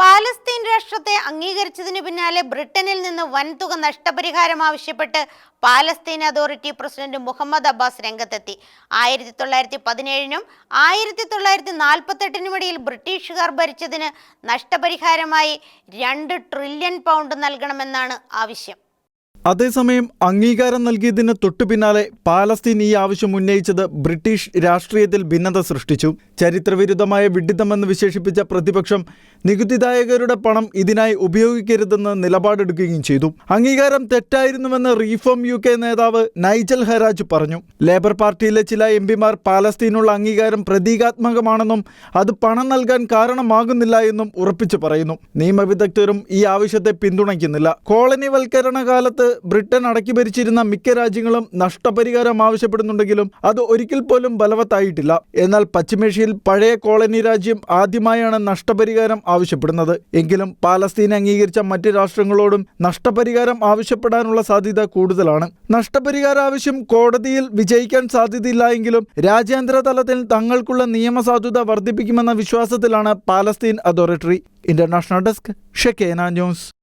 Palestine രാഷ്ട്രത്തെ അംഗീകരിച്ചതിന് പിന്നാലെ ബ്രിട്ടനിൽ നിന്ന് വൻതുക നഷ്ടപരിഹാരം ആവശ്യപ്പെട്ട് Palestine authority president Muhammad Abbas രംഗത്തെത്തി. ആയിരത്തി തൊള്ളായിരത്തി പതിനേഴിനും ആയിരത്തി തൊള്ളായിരത്തി നാൽപ്പത്തെട്ടിനും ഇടയിൽ ബ്രിട്ടീഷുകാർ ഭരിച്ചതിന് നഷ്ടപരിഹാരമായി രണ്ട് ട്രില്യൺ പൗണ്ട് നൽകണമെന്നാണ് ആവശ്യം. അതേസമയം അംഗീകാരം നൽകിയതിന് തൊട്ടുപിന്നാലെ പാലസ്തീൻ ഈ ആവശ്യം ഉന്നയിച്ചത് ബ്രിട്ടീഷ് രാഷ്ട്രീയത്തിൽ ഭിന്നത സൃഷ്ടിച്ചു. ചരിത്രവിരുദ്ധമായ വിഡിത്തമെന്ന് വിശേഷിപ്പിച്ച പ്രതിപക്ഷം നികുതിദായകരുടെ പണം ഇതിനായി ഉപയോഗിക്കരുതെന്ന് നിലപാടെടുക്കുകയും ചെയ്തു. അംഗീകാരം തെറ്റായിരുന്നുവെന്ന് റീഫോം യു കെ നേതാവ് നൈജൽ ഹരാജ് പറഞ്ഞു. ലേബർ പാർട്ടിയിലെ ചില എം പിമാർ പാലസ്തീനുള്ള അംഗീകാരം പ്രതീകാത്മകമാണെന്നും അത് പണം നൽകാൻ കാരണമാകുന്നില്ല എന്നും ഉറപ്പിച്ചു പറയുന്നു. നിയമവിദഗ്ധരും ഈ ആവശ്യത്തെ പിന്തുണയ്ക്കുന്നില്ല. കോളനിവൽക്കരണ കാലത്ത് ബ്രിട്ടൻ അടക്കി ഭരിച്ചിരുന്ന മിക്ക രാജ്യങ്ങളും നഷ്ടപരിഹാരം ആവശ്യപ്പെടുന്നുണ്ടെങ്കിലും അത് ഒരിക്കൽ പോലും ബലവത്തായിട്ടില്ല. എന്നാൽ പശ്ചിമേഷ്യയിൽ പഴയ കോളനി രാജ്യം ആദ്യമായാണ് നഷ്ടപരിഹാരം ആവശ്യപ്പെടുന്നത്. എങ്കിലും പാലസ്തീൻ അംഗീകരിച്ച മറ്റ് രാഷ്ട്രങ്ങളോടും നഷ്ടപരിഹാരം ആവശ്യപ്പെടാനുള്ള സാധ്യത കൂടുതലാണ്. നഷ്ടപരിഹാര ആവശ്യം കോടതിയിൽ വിജയിക്കാൻ സാധ്യതയില്ല എങ്കിലും രാജ്യാന്തര തലത്തിൽ തങ്ങൾക്കുള്ള നിയമസാധുത വർദ്ധിപ്പിക്കുമെന്ന വിശ്വാസത്തിലാണ് പാലസ്തീൻ അതോറിറ്റി. ഇന്റർനാഷണൽ ഡെസ്ക് ഷെക്കേന ന്യൂസ്.